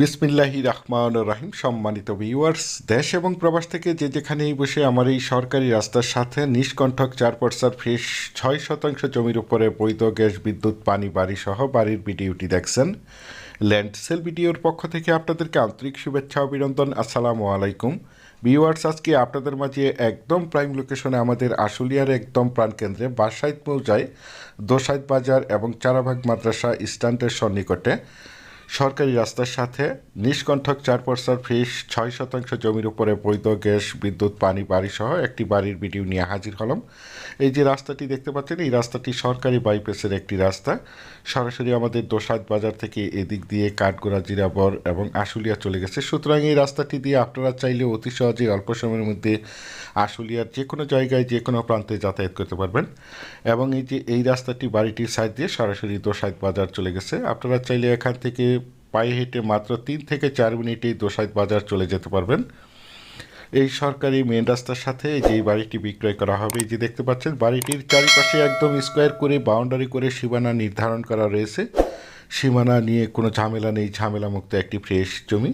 বিসমিল্লাহি রহমান রাহিম, সম্মানিত ভিউয়ার্স দেশ এবং প্রবাস থেকে যে যেখানেই বসে আমার এই সরকারি রাস্তার সাথে নিষ্কণ্ঠক চার পর্সার ফ্রেশ ছয় শতাংশ জমির উপরে বৈধ গ্যাস, বিদ্যুৎ, পানি, বাড়ি সহ বাড়ির ভিডিওটি দেখছেন। ল্যান্ড সেল ভিডিওর পক্ষ থেকে আপনাদেরকে আন্তরিক শুভেচ্ছা, অভিনন্দন, আসসালামু আলাইকুম। ভিউয়ার্স আজকে আপনাদের মাঝে একদম প্রাইম লোকেশনে আমাদের আশুলিয়ার একদম প্রাণকেন্দ্রে বাসাইদ মৌজায় দোসাইত বাজার এবং চারাভাগ মাদ্রাসা স্ট্যান্ডের সন্নিকটে সরকারি রাস্তার সাথে নিষ্কণ্ঠক চার পর্সার ফ্রিজ ছয় শতাংশ জমির উপরে বৈধ গ্যাস, বিদ্যুৎ, পানি বাড়ি সহ একটি বাড়ির ভিডিও নিয়ে হাজির হলাম। এই যে রাস্তাটি দেখতে পাচ্ছেন, এই রাস্তাটি সরকারি বাইপাসের একটি রাস্তা। সরাসরি আমাদের দোসাদ বাজার থেকে এদিক দিয়ে কাঠগোড়া, জিরাবর এবং আশুলিয়া চলে গেছে। সুতরাং এই রাস্তাটি দিয়ে আপনারা চাইলে অতি সহজেই অল্প সময়ের মধ্যে আশুলিয়ার যে কোনো জায়গায় যে কোনো প্রান্তে যাতায়াত করতে পারবেন। এবং এই যে এই রাস্তাটি বাড়িটির সাইড দিয়ে সরাসরি দোসাইদ বাজার চলে গেছে। আপনারা চাইলে এখান থেকে পায়ে হেঁটে মাত্র তিন থেকে চার মিনিটেই দোসাইদ বাজার চলে যেতে পারবেন। এই সরকারি মেন রাস্তার সাথে যে বাড়িটি বিক্রয় করা হবে যে দেখতে পাচ্ছেন, বাড়িটির চারিপাশে একদম স্কোয়ার করে বাউন্ডারি করে সীমানা নির্ধারণ করা রয়েছে। সীমানা নিয়ে কোনো ঝামেলা নেই ঝামেলা মুক্ত একটি ফ্রেশ জমি।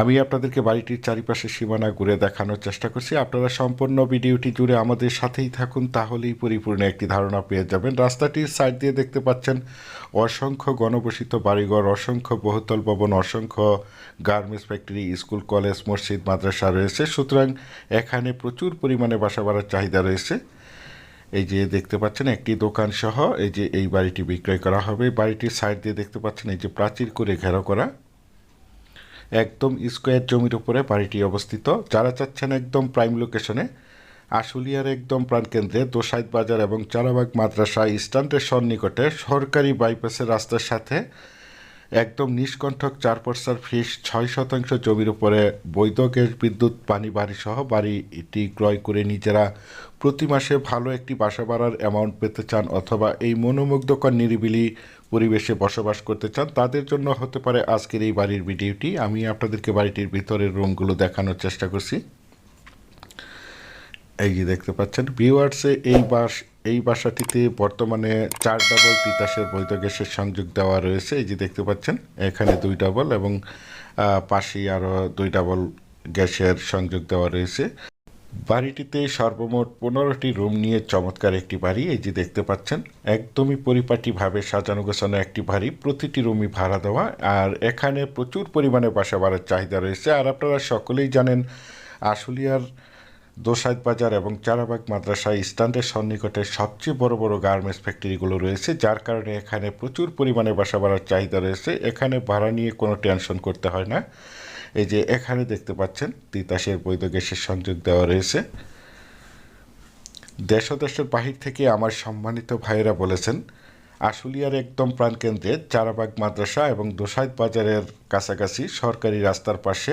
আমি আপনাদেরকে বাড়িটির চারিপাশে সীমানা ঘুরে দেখানোর চেষ্টা করছি। আপনারা সম্পূর্ণ ভিডিওটি জুড়ে আমাদের সাথেই থাকুন, তাহলেই পরিপূর্ণ একটি ধারণা পেয়ে যাবেন। রাস্তাটির সাইড দিয়ে দেখতে পাচ্ছেন অসংখ্য গণবসিত বাড়িঘর, অসংখ্য বহুতল ভবন, অসংখ্য গার্মেন্টস ফ্যাক্টরি, স্কুল, কলেজ, মসজিদ, মাদ্রাসা রয়েছে। সুতরাং এখানে প্রচুর পরিমাণে বাসা বাড়ার চাহিদা রয়েছে। এই যে দেখতে পাচ্ছেন একটি দোকান সহ, এই যে এই বাড়িটি বিক্রয় করা হবে। বাড়িটির সাইড দিয়ে দেখতে পাচ্ছেন এই যে প্রাচীর করে ঘেরা করা। একদম স্কোয়ার জমির উপরে বাড়িটি অবস্থিত। যারা চাচ্ছেন একদম প্রাইম লোকেশনে আশুলিয়ার একদম প্রাণকেন্দ্রে দোসাইদ বাজার এবং চারাবাগ মাদ্রাসা স্ট্যান্ডের সন্নিকটে সরকারি বাইপাসের রাস্তার সাথে একদম নিষ্কণ্ঠক চার পর্সার ফিস ছয় শতাংশ জমির উপরে বৈধ গ্যাস বিদ্যুৎ, পানি, বাড়ি সহ বাড়িটি ক্রয় করে নিজেরা প্রতি মাসে ভালো একটি বাসা ভাড়ার অ্যামাউন্ট পেতে চান অথবা এই মনোমুগ্ধকর নিরিবিলি পরিবেশে বসবাস করতে চান, তাদের জন্য হতে পারে আজকের এই বাড়ির ভিডিওটি। আমি আপনাদেরকে বাড়িটির ভিতরের রুমগুলো দেখানোর চেষ্টা করছি। এই যে দেখতে পাচ্ছেন। ভিউয়ার্সে এই বাস, এই বাসাটিতে বর্তমানে চার ডাবল তিতাসের বৈধ গ্যাসের সংযোগ দেওয়া রয়েছে। এই যে দেখতে পাচ্ছেন, এখানে দুই ডাবল এবং পাশেই আরও দুই ডাবল গ্যাসের সংযোগ দেওয়া রয়েছে। বাড়িটিতে সর্বমোট পনেরোটি রুম নিয়ে চমৎকার একটি বাড়ি। এই যে দেখতে পাচ্ছেন, একদমই পরিপাটিভাবে সাজানো গোছানো একটি বাড়ি। প্রতিটি রুমই ভাড়া দেওয়া আর এখানে প্রচুর পরিমাণে বাসা বাড়ার চাহিদা রয়েছে। আর আপনারা সকলেই জানেন, আশুলিয়ার দোসাইদ বাজার এবং চারাবাগ মাদ্রাসা স্ট্যান্ডের সন্নিকটে সবচেয়ে বড় বড় গার্মেন্টস ফ্যাক্টরিগুলো রয়েছে, যার কারণে এখানে প্রচুর পরিমাণে বাসা বাড়ার চাহিদা রয়েছে। এখানে ভাড়া নিয়ে কোনো টেনশন করতে হয় না। এই যে এখানে দেখতে পাচ্ছেন, তিতাসের বৈধ গ্যাসের সংযোগ দেওয়া রয়েছে। দেশ দেশের বাহির থেকে আমার সম্মানিত ভাইয়েরা বলেছেন, আশুলিয়ার একদম প্রাণকেন্দ্রে চারাবাগ মাদ্রাসা এবং দোসাইদ বাজারের কাছাকাছি সরকারি রাস্তার পাশে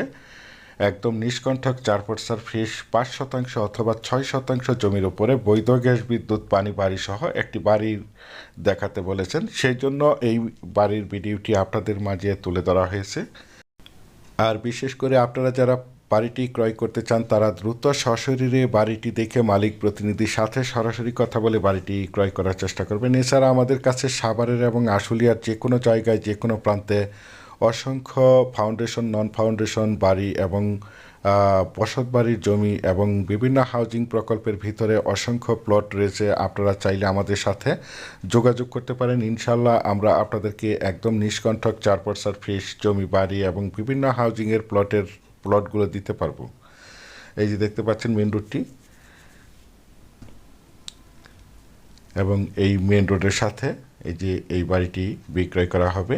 একদম নিষ্কণ্ঠক চার পর্সার ফ্রিজ পাঁচ শতাংশ অথবা ছয় শতাংশ জমির উপরে বৈধ গ্যাস বিদ্যুৎ পানি বাড়ি সহ একটি বাড়ির দেখাতে বলেছেন। সেই জন্য এই বাড়ির ভিডিওটি আপনাদের মাঝে তুলে ধরা হয়েছে। আর বিশেষ করে আপনারা যারা বাড়িটি ক্রয় করতে চান, তারা দ্রুত সশরীরে বাড়িটি দেখে মালিক প্রতিনিধির সাথে সরাসরি কথা বলে বাড়িটি ক্রয় করার চেষ্টা করবেন। এছাড়া আমাদের কাছে সাভারের এবং আশুলিয়ার যে কোনো জায়গায়, যে কোনো প্রান্তে অসংখ্য ফাউন্ডেশন নন ফাউন্ডেশন বাড়ি এবং বসত বাড়ির জমি এবং বিভিন্ন হাউজিং প্রকল্পের ভিতরে অসংখ্য প্লট রয়েছে। আপনারা চাইলে আমাদের সাথে যোগাযোগ করতে পারেন। ইনশাল্লাহ আমরা আপনাদেরকে একদম নিষ্কণ্ঠক চার পর্সার ফ্রেশ জমি, বাড়ি এবং বিভিন্ন হাউজিংয়ের প্লটের প্লটগুলো দিতে পারব। এই যে দেখতে পাচ্ছেন মেন রোডটি এবং এই মেন রোডের সাথে এই যে এই বাড়িটি বিক্রয় করা হবে।